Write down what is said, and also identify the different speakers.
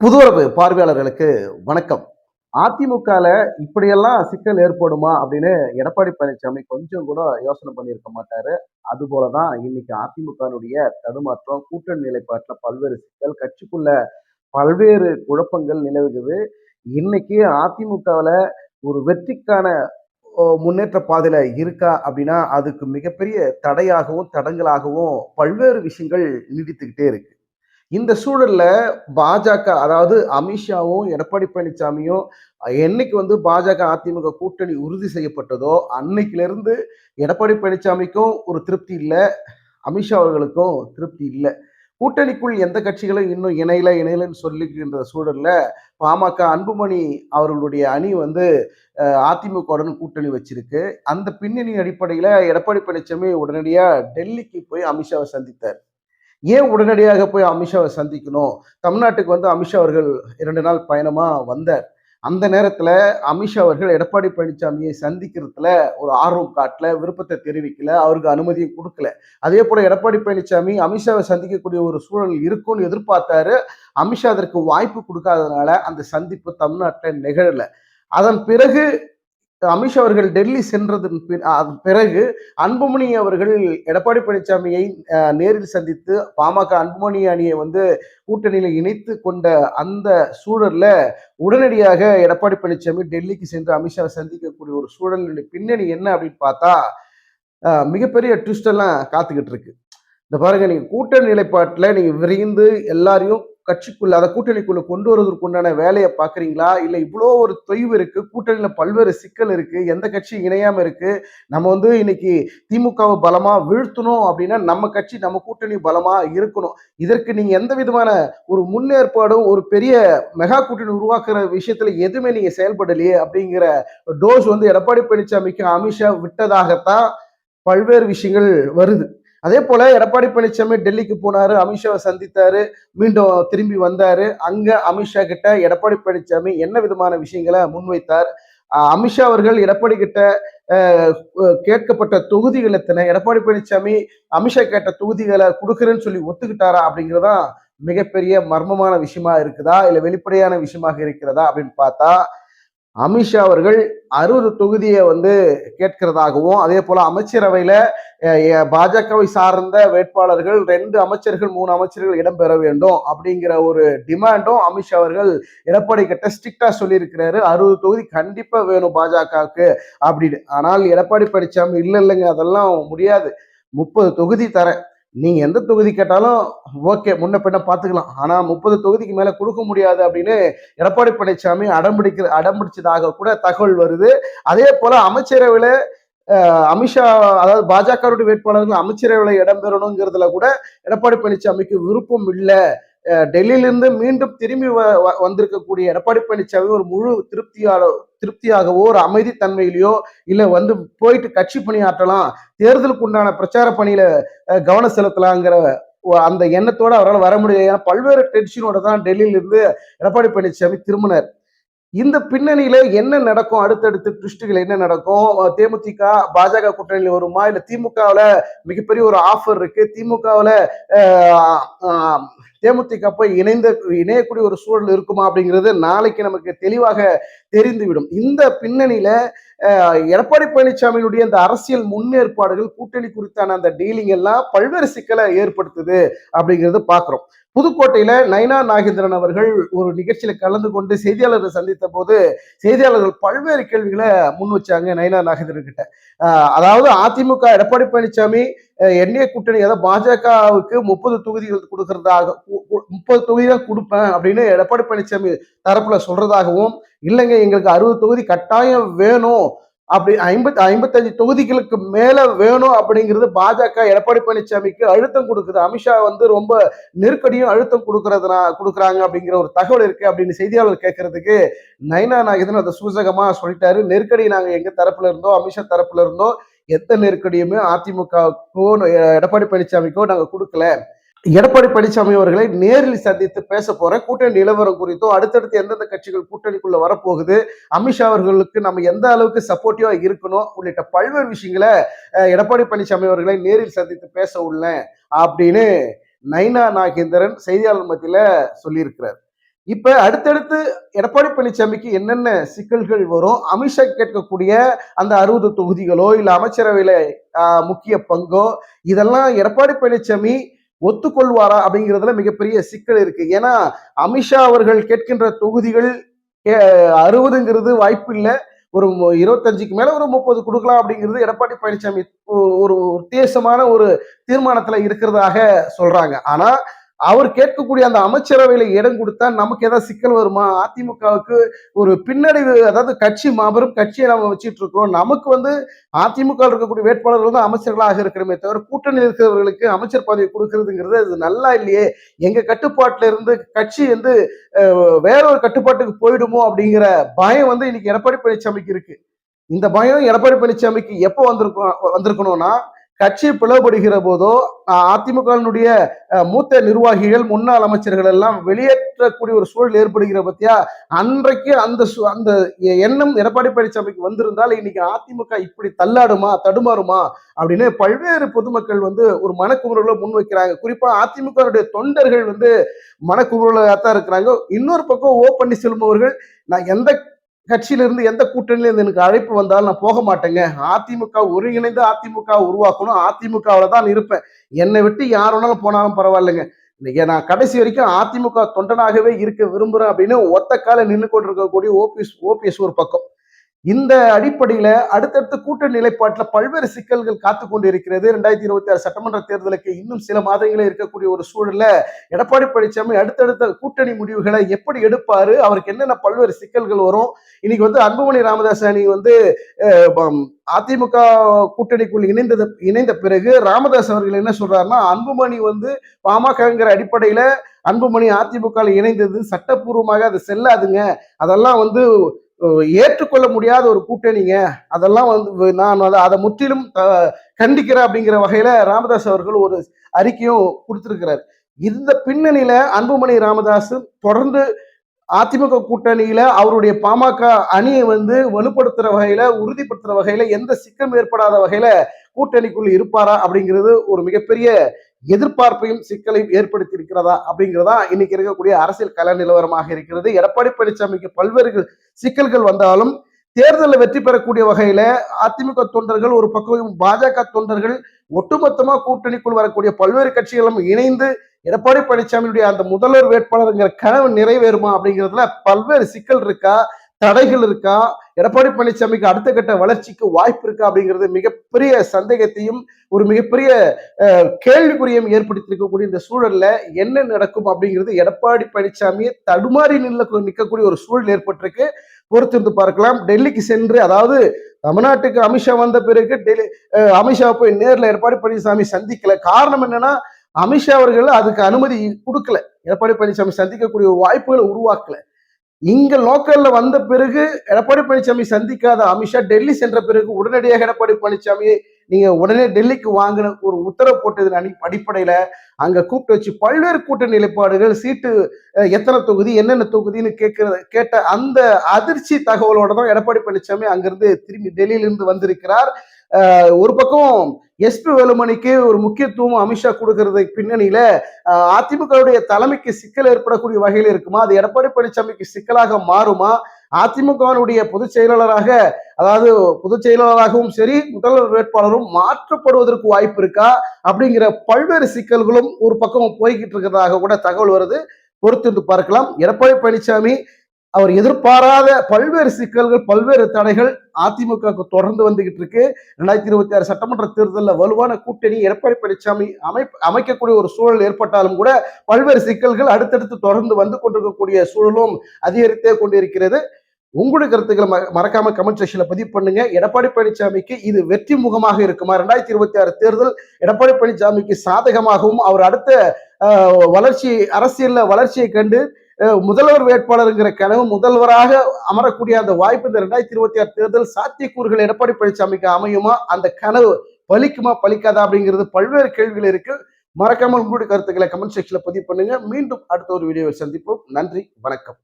Speaker 1: புதுவரவு பார்வையாளர்களுக்கு வணக்கம். அதிமுகல இப்படியெல்லாம் சிக்கல் ஏற்படுமா அப்படின்னு எடப்பாடி பழனிசாமி கொஞ்சம் கூட யோசனை பண்ணியிருக்க மாட்டாரு. அது போலதான் இன்னைக்கு அதிமுகனுடைய தடுமாற்றம் கூட்டணி நிலைப்பாட்டில் பல்வேறு சிக்கல் கட்சிக்குள்ள பல்வேறு குழப்பங்கள் நிலவுகிறது. இன்னைக்கு அதிமுகவில் ஒரு வெற்றிக்கான முன்னேற்ற பாதையில இருக்கா அப்படின்னா அதுக்கு மிகப்பெரிய தடையாகவும் தடங்களாகவும் பல்வேறு விஷயங்கள் நீடித்துக்கிட்டே இருக்கு. இந்த சூழல்ல பாஜக அதாவது அமித்ஷாவும் எடப்பாடி பழனிசாமியும் என்னைக்கு வந்து பாஜக அதிமுக கூட்டணி உறுதி செய்யப்பட்டதோ அன்னைக்குல இருந்து எடப்பாடி பழனிசாமிக்கும் ஒரு திருப்தி இல்லை அமித்ஷா அவர்களுக்கும் திருப்தி இல்லை. கூட்டணிக்குள் எந்த கட்சிகளும் இன்னும் இணையில இணையிலன்னு சொல்லிக்கின்ற சூழல்ல பாமக அன்புமணி அவர்களுடைய அணி வந்து அதிமுகவுடன் கூட்டணி வச்சிருக்கு. அந்த பின்னணி அடிப்படையில எடப்பாடி பழனிசாமி உடனடியா டெல்லிக்கு போய் அமித்ஷாவை சந்தித்தார். ஏன் உடனடியாக போய் அமித்ஷாவை சந்திக்கணும்? தமிழ்நாட்டுக்கு வந்து அமித்ஷா அவர்கள் இரண்டு நாள் பயணமாக வந்தார். அந்த நேரத்தில் அமித்ஷா அவர்கள் எடப்பாடி பழனிசாமியை சந்திக்கிறதுல ஒரு ஆர்வம் காட்டல விருப்பத்தை தெரிவிக்கல அவருக்கு அனுமதியும் கொடுக்கல. அதே போல் எடப்பாடி பழனிசாமி அமித்ஷாவை சந்திக்கக்கூடிய ஒரு சூழல் இருக்கும்னு எதிர்பார்த்தாரு. அமித்ஷா அதற்கு வாய்ப்பு கொடுக்காததுனால அந்த சந்திப்பு தமிழ்நாட்டில் நிகழல. அதன் பிறகு அமித்ஷா அவர்கள் டெல்லி சென்றதன் அதன் பிறகு அன்புமணி அவர்கள் எடப்பாடி பழனிசாமியை நேரில் சந்தித்து பாமக அன்புமணி அணியை வந்து கூட்டணியில் இணைத்து கொண்ட அந்த சூழல்ல உடனடியாக எடப்பாடி பழனிசாமி டெல்லிக்கு சென்று அமித்ஷாவை சந்திக்கக்கூடிய ஒரு சூழலினுடைய பின்னணி என்ன அப்படின்னு பார்த்தா மிகப்பெரிய ட்விஸ்டெல்லாம் காத்துக்கிட்டு இருக்கு. இந்த பாருங்க நீங்க கூட்டணி நிலைப்பாட்டில் நீங்க விரைந்து எல்லாரையும் கட்சிக்குள்ள அதை கூட்டணிக்குள்ள கொண்டு வருவதற்கு உண்டான வேலையை பாக்குறீங்களா இல்ல இவ்வளோ ஒரு தொய்வு இருக்கு கூட்டணியில பல்வேறு சிக்கல் இருக்கு எந்த கட்சியும் இணையாம இருக்கு நம்ம வந்து இன்னைக்கு திமுகவை பலமா வீழ்த்தணும் அப்படின்னா நம்ம கட்சி நம்ம கூட்டணி பலமா இருக்கணும். இதற்கு நீங்க எந்த விதமான ஒரு முன்னேற்பாடும் ஒரு பெரிய மெகா கூட்டணி உருவாக்குற விஷயத்துல எதுவுமே நீங்க செயல்படலையே அப்படிங்கிற டோஸ் வந்து எடப்பாடி பழனிசாமிக்கு அமித்ஷா விட்டதாகத்தான் பல்வேறு விஷயங்கள் வருது. அதே போல எடப்பாடி பழனிசாமி டெல்லிக்கு போனாரு அமித்ஷாவை சந்தித்தாரு மீண்டும் திரும்பி வந்தாரு. அங்க அமித்ஷா கிட்ட எடப்பாடி பழனிசாமி என்ன விதமான விஷயங்களை முன்வைத்தார்? அமித்ஷா அவர்கள் எடப்பாடி கிட்ட கேட்கப்பட்ட தொகுதிகள் எத்தனை? எடப்பாடி பழனிசாமி அமித்ஷா கேட்ட தொகுதிகளை கொடுக்குறேன்னு சொல்லி ஒத்துக்கிட்டாரா அப்படிங்கிறதான் மிகப்பெரிய மர்மமான விஷயமா இருக்குதா? இல்ல வெளிப்படையான விஷயமாக இருக்கிறதா அப்படின்னு பார்த்தா அமித்ஷா அவர்கள் அறுபது தொகுதியை வந்து கேட்கிறதாகவும் அதே போல அமைச்சரவையில பாஜகவை சார்ந்த வேட்பாளர்கள் ரெண்டு அமைச்சர்கள் மூணு அமைச்சர்கள் இடம்பெற வேண்டும் அப்படிங்கிற ஒரு டிமாண்டும் அமித்ஷா அவர்கள் எடப்பாடி கிட்ட ஸ்ட்ரிக்டா சொல்லியிருக்கிறாரு. அறுபது தொகுதி கண்டிப்பா வேணும் பாஜகவுக்கு அப்படின்னு. ஆனால் எடப்பாடி பழனிசாமி இல்லை இல்லைங்க அதெல்லாம் முடியாது. முப்பது தொகுதி தரேன். நீங்கள் எந்த தொகுதி கேட்டாலும் ஓகே முன்ன பின்ன பார்த்துக்கலாம் ஆனால் முப்பது தொகுதிக்கு மேலே கொடுக்க முடியாது அப்படின்னு எடப்பாடி பழனிசாமி அடம்பிடிக்கிற அடம்பிடிச்சதாக கூட தகவல் வருது. அதே போல் அமைச்சரவையில் அமித்ஷா அதாவது பாஜகவுடைய வேட்பாளர்கள் அமைச்சரவையில் இடம்பெறணுங்கிறதுல கூட எடப்பாடி பழனிசாமிக்கு விருப்பம் இல்லை. டெல்லியிலிருந்து மீண்டும் திரும்பி வ- வ- வந்திருக்கக்கூடிய எடப்பாடி பழனிசாமி ஒரு முழு திருப்தியால திருப்தியாகவோ ஒரு அமைதி தன்மையிலையோ இல்லை வந்து போயிட்டு கட்சி பணியாற்றலாம் தேர்தலுக்கு உண்டான பிரச்சார பணியில கவனம் செலுத்தலாங்கிற அந்த எண்ணத்தோட அவரால் வர முடியாது ஏன்னா பல்வேறு டென்ஷனோட தான் டெல்லியிலிருந்து எடப்பாடி பழனிசாமி திரும்பினார். இந்த பின்னணியில என்ன நடக்கும்? அடுத்தடுத்து ட்விஸ்டுகள் என்ன நடக்கும்? தேமுதிக பாஜக கூட்டணியில் வருமா? இல்ல திமுகவுல மிகப்பெரிய ஒரு ஆஃபர் இருக்கு. திமுகவுல தேமுதிக போய் இணைந்த இணையக்கூடிய ஒரு சூழல் இருக்குமா அப்படிங்கிறது நாளைக்கு நமக்கு தெளிவாக தெரிந்துவிடும். இந்த பின்னணியில எடப்பாடி பழனிசாமியினுடைய அந்த அரசியல் முன்னேற்பாடுகள் கூட்டணி குறித்தான அந்த டீலிங் எல்லாம் பல்வேறு சிக்கலை ஏற்படுத்துது அப்படிங்கிறது பார்க்குறோம் புதுக்கோட்டையில நைனா நாகேந்திரன் அவர்கள் ஒரு நிகழ்ச்சியில கலந்து கொண்டு செய்தியாளர்களை சந்தித்த போது செய்தியாளர்கள் பல்வேறு கேள்விகளை முன் வச்சாங்க நைனா நாகேந்திரன் கிட்ட. அதாவது அதிமுக எடப்பாடி பழனிசாமி என்ஏ கூட்டணி அதாவது பாஜகவுக்கு முப்பது தொகுதிகள் கொடுக்கறதாக முப்பது தொகுதி தான் கொடுப்பேன் அப்படின்னு எடப்பாடி பழனிசாமி தரப்புல சொல்றதாகவும் இல்லைங்க எங்களுக்கு அறுபது தொகுதி கட்டாயம் வேணும் அப்படி ஐம்பத்தி ஐம்பத்தஞ்சு தொகுதிகளுக்கு மேல வேணும் அப்படிங்கிறது பாஜக எடப்பாடி பழனிசாமிக்கு அழுத்தம் கொடுக்குது. அமித்ஷா வந்து ரொம்ப நெருக்கடியும் அழுத்தம் கொடுக்கறதுனா கொடுக்குறாங்க அப்படிங்கிற ஒரு தகவல் இருக்கு அப்படின்னு செய்தியாளர் கேட்கறதுக்கு நைனா நாகேந்திரன் அதை சூசகமா சொல்லிட்டாரு. நெருக்கடி நாங்க எங்க தரப்புல இருந்தோ அமித்ஷா தரப்புல இருந்தோ எந்த நெருக்கடியுமே அதிமுகவுக்கோ எடப்பாடி பழனிசாமிக்கோ நாங்க கொடுக்கல. எடப்பாடி பழனிசாமி அவர்களை நேரில் சந்தித்து பேச போற கூட்டணி நிலவரம் குறித்தும் அடுத்தடுத்து எந்தெந்த கட்சிகள் கூட்டணிக்குள்ள வரப்போகுது அமித்ஷா அவர்களுக்கு நம்ம எந்த அளவுக்கு சப்போர்ட்டிவா இருக்கணும் உள்ளிட்ட பல்வேறு விஷயங்களை எடப்பாடி பழனிசாமி அவர்களை நேரில் சந்தித்து பேச உள்ளேன் அப்படின்னு நைனா நாகேந்திரன் செய்தியாளர் மத்தியில சொல்லியிருக்கிறார். இப்ப அடுத்தடுத்து எடப்பாடி பழனிசாமிக்கு என்னென்ன சிக்கல்கள் வரும்? அமித்ஷா கேட்கக்கூடிய அந்த அறுபது தொகுதிகளோ இல்ல அமைச்சரவையில முக்கிய பங்கோ இதெல்லாம் எடப்பாடி பழனிசாமி ஒத்துக்கொள்வாரா அப்படிங்கிறதுல மிகப்பெரிய சிக்கல் இருக்கு. ஏன்னா அமித்ஷா அவர்கள் கேட்கின்ற தொகுதிகள் அறுபதுங்கிறது வாய்ப்பு இல்லை. ஒரு இருபத்தஞ்சுக்கு மேல ஒரு முப்பது கொடுக்கலாம் அப்படிங்கிறது எடப்பாடி பழனிசாமி ஒரு உத்தேசமான ஒரு தீர்மானத்துல இருக்கிறதாக சொல்றாங்க. ஆனா அவர் கேட்கக்கூடிய அந்த அமைச்சரவையில இடம் கொடுத்தா நமக்கு ஏதாவது சிக்கல் வருமா? அதிமுகவுக்கு ஒரு பின்னடைவு அதாவது கட்சி மாபெரும் கட்சியை நம்ம வச்சுட்டு இருக்கிறோம். நமக்கு வந்து அதிமுக இருக்கக்கூடிய வேட்பாளர்கள் வந்து அமைச்சர்களாக இருக்கிறமே தவிர கூட்டணியில் இருக்கிறவர்களுக்கு அமைச்சர் பதவி கொடுக்கறதுங்கிறது அது நல்லா இல்லையே? எங்க கட்டுப்பாட்டுல இருந்து கட்சி வந்து வேற ஒரு கட்டுப்பாட்டுக்கு போயிடுமோ அப்படிங்கிற பயம் வந்து இன்னைக்கு எடப்பாடி பழனிசாமிக்கு இருக்கு. இந்த பயம் எடப்பாடி பழனிசாமிக்கு எப்போ வந்திருக்கும் வந்திருக்கணும்னா கட்சி பிளவுபடுகிற போதோ அதிமுகவினுடைய மூத்த நிர்வாகிகள் முன்னாள் அமைச்சர்கள் எல்லாம் வெளியேற்றக்கூடிய ஒரு சூழல் ஏற்படுகிற பத்தியா அன்றைக்கு அந்த சு- அந்த எண்ணம் எடப்பாடி பழனிசாமிக்கு வந்திருந்தால் இன்னைக்கு அதிமுக இப்படி தள்ளாடுமா தடுமாறுமா அப்படின்னு பல்வேறு பொதுமக்கள் வந்து ஒரு மனக்குமுறலை முன்வைக்கிறாங்க குறிப்பா அதிமுகவுடைய தொண்டர்கள் வந்து மனக்குமுறலாகத்தான் இருக்கிறாங்க. இன்னொரு பக்கம் ஓ பன்னீர்செல்வம் அவர்கள் நான் எந்த கட்சியிலிருந்து எந்த கூட்டணியிலிருந்து எனக்கு அழைப்பு வந்தாலும் நான் போக மாட்டேங்க. அதிமுக ஒருங்கிணைந்து அதிமுக உருவாக்கணும். அதிமுகவில் தான் இருப்பேன். என்னை விட்டு யார் வேணாலும் போனாலும் பரவாயில்லைங்க. இன்னைக்கு நான் கடைசி வரைக்கும் அதிமுக தொண்டனாகவே இருக்க விரும்புகிறேன் அப்படின்னு ஒத்த கால நின்று கொண்டிருக்கக்கூடிய ஓபிஎஸ் ஓபிஎஸ் ஒரு பக்கம். இந்த அடிப்படையில அடுத்தடுத்த கூட்டணி நிலைப்பாட்டில் பல்வேறு சிக்கல்கள் காத்து கொண்டு இருக்கிறது ரெண்டாயிரத்தி இருபத்தி ஆறு சட்டமன்ற தேர்தலுக்கு இன்னும் சில மாதங்களே இருக்கக்கூடிய ஒரு சூழல்ல எடப்பாடி பழனிசாமி அடுத்தடுத்த கூட்டணி முடிவுகளை எப்படி எடுப்பாரு? அவருக்கு என்னென்ன பல்வேறு சிக்கல்கள் வரும்? இன்னைக்கு வந்து அன்புமணி ராமதாஸ் அணி வந்து அதிமுக கூட்டணிக்குள் இணைந்தது இணைந்த பிறகு ராமதாஸ் அவர்கள் என்ன சொல்றாருன்னா அன்புமணி வந்து பாமகங்கிற அடிப்படையில அன்புமணி அதிமுக இணைந்தது. சட்டப்பூர்வமாக அது செல்லாதுங்க. அதெல்லாம் வந்து ஏற்றுக்கொள்ள முடியாத ஒரு கூட்டணிங்க அதெல்லாம் வந்து நான் அதை அதை முற்றிலும் த- கண்டிக்கிறேன் அப்படிங்கிற வகையில ராமதாஸ் அவர்கள் ஒரு அறிக்கையும் கொடுத்திருக்கிறார். இந்த பின்னணியில அன்புமணி ராமதாஸ் தொடர்ந்து அதிமுக கூட்டணியில அவருடைய பாமக அணியை வந்து வலுப்படுத்துற வகையில உறுதிப்படுத்துற வகையில எந்த சிக்கம் ஏற்படாத வகையில கூட்டணிக்குள் இருப்பாரா அப்படிங்கிறது ஒரு மிகப்பெரிய எதிர்பார்ப்பையும் சிக்கலையும் ஏற்படுத்தி இருக்கிறதா அப்படிங்கிறதா இன்னைக்கு இருக்கக்கூடிய அரசியல் கல நிலவரமாக இருக்கிறது. எடப்பாடி பழனிசாமிக்கு பல்வேறு சிக்கல்கள் வந்தாலும் தேர்தலில் வெற்றி பெறக்கூடிய வகையில அதிமுக தொண்டர்கள் ஒரு பக்கம் பாஜக தொண்டர்கள் ஒட்டுமொத்தமா கூட்டணிக்குள் வரக்கூடிய பல்வேறு கட்சிகளும் இணைந்து எடப்பாடி பழனிசாமியுடைய அந்த முதல்வர் வேட்பாளருங்கிற கனவு நிறைவேறுமா அப்படிங்கிறதுல பல்வேறு சிக்கல் இருக்கா? தடைகள் இருக்கா? எடப்பாடி பழனிசாமிக்கு அடுத்த கட்ட வளர்ச்சிக்கு வாய்ப்பு இருக்கா அப்படிங்கிறது மிகப்பெரிய சந்தேகத்தையும் ஒரு மிகப்பெரிய கேள்விக்குறியும் ஏற்படுத்தி இருக்கக்கூடிய இந்த சூழல்ல என்ன நடக்கும் அப்படிங்கிறது எடப்பாடி பழனிசாமியை தடுமாறி நில்ல நிற்கக்கூடிய ஒரு சூழல் ஏற்பட்டிருக்கு. பொறுத்திருந்து பார்க்கலாம். டெல்லிக்கு சென்று அதாவது தமிழ்நாட்டுக்கு அமித்ஷா வந்த பிறகு டெல்லி அமித்ஷா போய் நேரில் எடப்பாடி பழனிசாமி சந்திக்கல. காரணம் என்னன்னா அமித்ஷா அவர்கள் அதுக்கு அனுமதி கொடுக்கல. எடப்பாடி பழனிசாமி சந்திக்கக்கூடிய ஒரு வாய்ப்புகளை உருவாக்கல. இங்க லோக்கல்ல வந்த பிறகு எடப்பாடி பழனிசாமி சந்திக்காத அமித்ஷா டெல்லி சென்ற பிறகு உடனடியாக எடப்பாடி பழனிசாமியை நீங்க உடனே டெல்லிக்கு வாங்கின ஒரு உத்தரவு போட்டதன் அடி அடிப்படையில அங்க கூப்பிட்டு வச்சு பல்வேறு கூட்ட நிலைப்பாடுகள் சீட்டு எத்தனை தொகுதி என்னென்ன தொகுதின்னு கேட்கிற கேட்ட அந்த அதிர்ச்சி தகவலோட தான் எடப்பாடி பழனிசாமி அங்கிருந்து திரும்பி டெல்லியிலிருந்து வந்திருக்கிறார். ஒரு பக்கம் எஸ்பி வேலுமணிக்கு ஒரு முக்கியத்துவம் அமித்ஷா கொடுக்கறதுக்கு பின்னணியில அதிமுகவுடைய தலைமைக்கு சிக்கல் ஏற்படக்கூடிய வகையில் இருக்குமா? அது எடப்பாடி பழனிசாமிக்கு சிக்கலாக மாறுமா? அதிமுகவினுடைய பொதுச் செயலாளராக அதாவது பொதுச் செயலாளராகவும் சரி முதல்வர் வேட்பாளரும் மாற்றப்படுவதற்கு வாய்ப்பு இருக்கா? அப்படிங்கிற பல்வேறு சிக்கல்களும் ஒரு பக்கம் போய்கிட்டு இருக்கிறதாக கூட தகவல் வருது. பொறுத்திருந்து பார்க்கலாம். எடப்பாடி பழனிசாமி அவர் எதிர்பாராத பல்வேறு சிக்கல்கள் பல்வேறு தடைகள் அதிமுகவுக்கு தொடர்ந்து வந்துகிட்டு இருக்கு. ரெண்டாயிரத்தி இருபத்தி ஆறு சட்டமன்ற தேர்தலில் வலுவான கூட்டணி எடப்பாடி பழனிசாமி அமை அமைக்கக்கூடிய ஒரு சூழல் ஏற்பட்டாலும் கூட பல்வேறு சிக்கல்கள் அடுத்தடுத்து தொடர்ந்து வந்து கொண்டிருக்கக்கூடிய சூழலும் அதிகரித்தே கொண்டிருக்கிறது. உங்களுடைய கருத்துக்களை மறக்காம கமெண்ட் செக்ஷன்ல பதிவு பண்ணுங்க. எடப்பாடி பழனிசாமிக்கு இது வெற்றி முகமாக இருக்குமா? ரெண்டாயிரத்தி இருபத்தி ஆறு தேர்தல் எடப்பாடி பழனிசாமிக்கு சாதகமாகவும் அவர் அடுத்த வளர்ச்சி அரசியல்ல வளர்ச்சியை கண்டு முதல்வர் வேட்பாளருங்கிற கனவு முதல்வராக அமரக்கூடிய அந்த வாய்ப்பு இந்த ரெண்டாயிரத்தி இருபத்தி ஆறு தேர்தல் சாத்தியக்கூறுகள் எடப்பாடி பழனிசாமிக்கு அமையுமா? அந்த கனவு பலிக்குமா பலிக்காதா அப்படிங்கிறது பல்வேறு கேள்விகள் இருக்கு. மறக்காமல் உங்களுடைய கருத்துக்களை கமெண்ட் செக்ஷன்ல பதிவு பண்ணுங்க. மீண்டும் அடுத்த ஒரு வீடியோவை சந்திப்போம். நன்றி வணக்கம்.